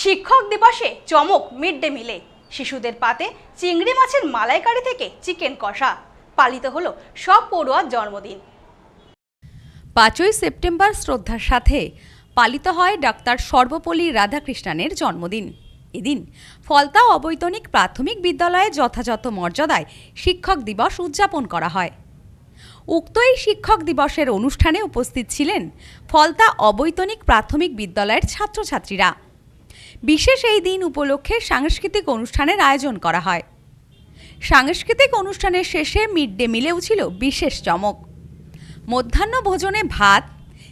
শিক্ষক দিবসে চমক মিড ডে মিলে। শিশুদের পাতে চিংড়ি মাছের মালাইকারি থেকে চিকেন কষা। পালিত হলো সব পড়ুয়ার জন্মদিন। পাঁচই সেপ্টেম্বর শ্রদ্ধার সাথে পালিত হয় ডাক্তার সর্বপল্লী রাধাকৃষ্ণানের জন্মদিন। এদিন ফলতা অবৈতনিক প্রাথমিক বিদ্যালয়ে যথাযথ মর্যাদায় শিক্ষক দিবস উদযাপন করা হয়। উক্ত এই শিক্ষক দিবসের অনুষ্ঠানে উপস্থিত ছিলেন ফলতা অবৈতনিক প্রাথমিক বিদ্যালয়ের ছাত্রছাত্রীরা। বিশেষ এই দিন উপলক্ষে সাংস্কৃতিক অনুষ্ঠানের আয়োজন করা হয়। সাংস্কৃতিক অনুষ্ঠানের শেষে মিড ডে মিলেও ছিল বিশেষ চমক। মধ্যাহ্ন ভোজনে ভাত,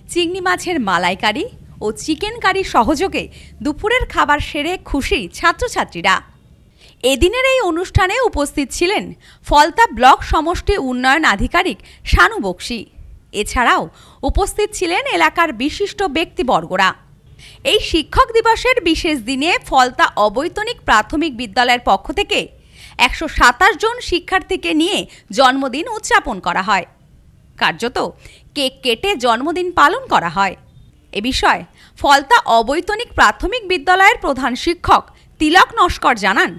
চিংড়ি মাছের মালাইকারি ও চিকেন কারি সহযোগে দুপুরের খাবার সেরে খুশি ছাত্রছাত্রীরা। এদিনের এই অনুষ্ঠানে উপস্থিত ছিলেন ফলতা ব্লক সমষ্টি উন্নয়ন আধিকারিক শানু বক্সি। এছাড়াও উপস্থিত ছিলেন এলাকার বিশিষ্ট ব্যক্তিবর্গরা। এই শিক্ষক দিবসের বিশেষ দিনে ফলতা অবৈতনিক প্রাথমিক বিদ্যালয়ের পক্ষ থেকে একশো সাতাশ জন শিক্ষার্থীকে নিয়ে জন্মদিন উদযাপন করা হয়। কার্যত কেক কেটে জন্মদিন পালন করা হয়। এ বিষয়ে ফলতা অবৈতনিক প্রাথমিক বিদ্যালয়ের প্রধান শিক্ষক তিলক নস্কর জানান,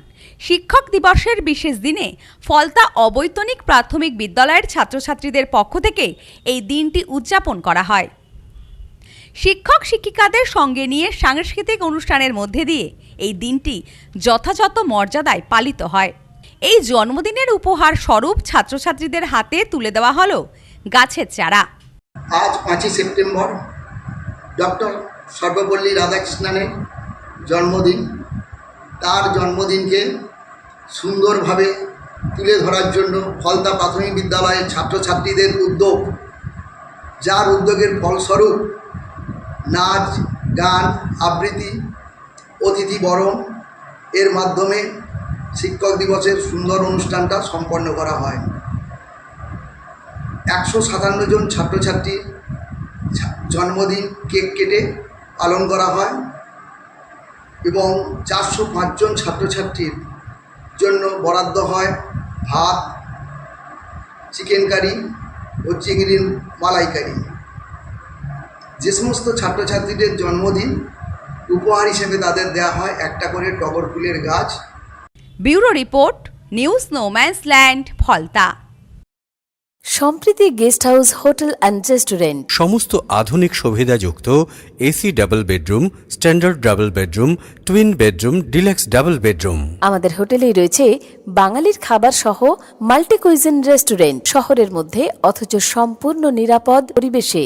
শিক্ষক দিবসের বিশেষ দিনে ফলতা অবৈতনিক প্রাথমিক বিদ্যালয়ের ছাত্রছাত্রীদের পক্ষ থেকে এই দিনটি উদযাপন করা হয়। শিক্ষক শিক্ষিকাদের সঙ্গে নিয়ে সাংস্কৃতিক অনুষ্ঠানের মধ্যে দিয়ে এই দিনটি যথাযথ মর্যাদায় পালিত হয়। এই জন্মদিনের উপহার স্বরূপ ছাত্রছাত্রীদের হাতে তুলে দেওয়া হলো গাছের চারা। আজ পাঁচই সেপ্টেম্বর, ডক্টর সর্বপল্লী রাধাকৃষ্ণনের জন্মদিন। তার জন্মদিনকে সুন্দরভাবে তুলে ধরার জন্য ফলতা প্রাথমিক বিদ্যালয়ের ছাত্রছাত্রীদের উদ্যোগ, যার উদ্যোগের ফলস্বরূপ নাচ, গান, আবৃত্তি, অতিথি বরণ, এর মাধ্যমে শিক্ষক দিবসের সুন্দর অনুষ্ঠানটা সম্পন্ন করা হয়। একশো সাতান্ন জন ছাত্রছাত্রীর জন্মদিন কেক কেটে পালন করা হয় এবং চারশো পাঁচজন ছাত্রছাত্রীর জন্য বরাদ্দ হয় ভাত, চিকেন কারি ও চিংড়ির মালাইকারি। যে সমস্ত ছাত্রছাত্রীদের জন্মদিন উপহার হিসেবে তাদের দেওয়া হয় একটা করে টগর ফুলের গাছ। Bureau report news no man's land Falta. Sampriti guest house hotel and restaurant. সমস্ত আধুনিক সুবিধাযুক্ত AC double bedroom standard double bedroom twin bedroom deluxe double bedroom. আমাদের হোটেলেই রয়েছে বাঙালির খাবার সহ মাল্টি কুইজিন রেস্টুরেন্ট। শহরের মধ্যে অথচ সম্পূর্ণ নিরাপদ পরিবেশে।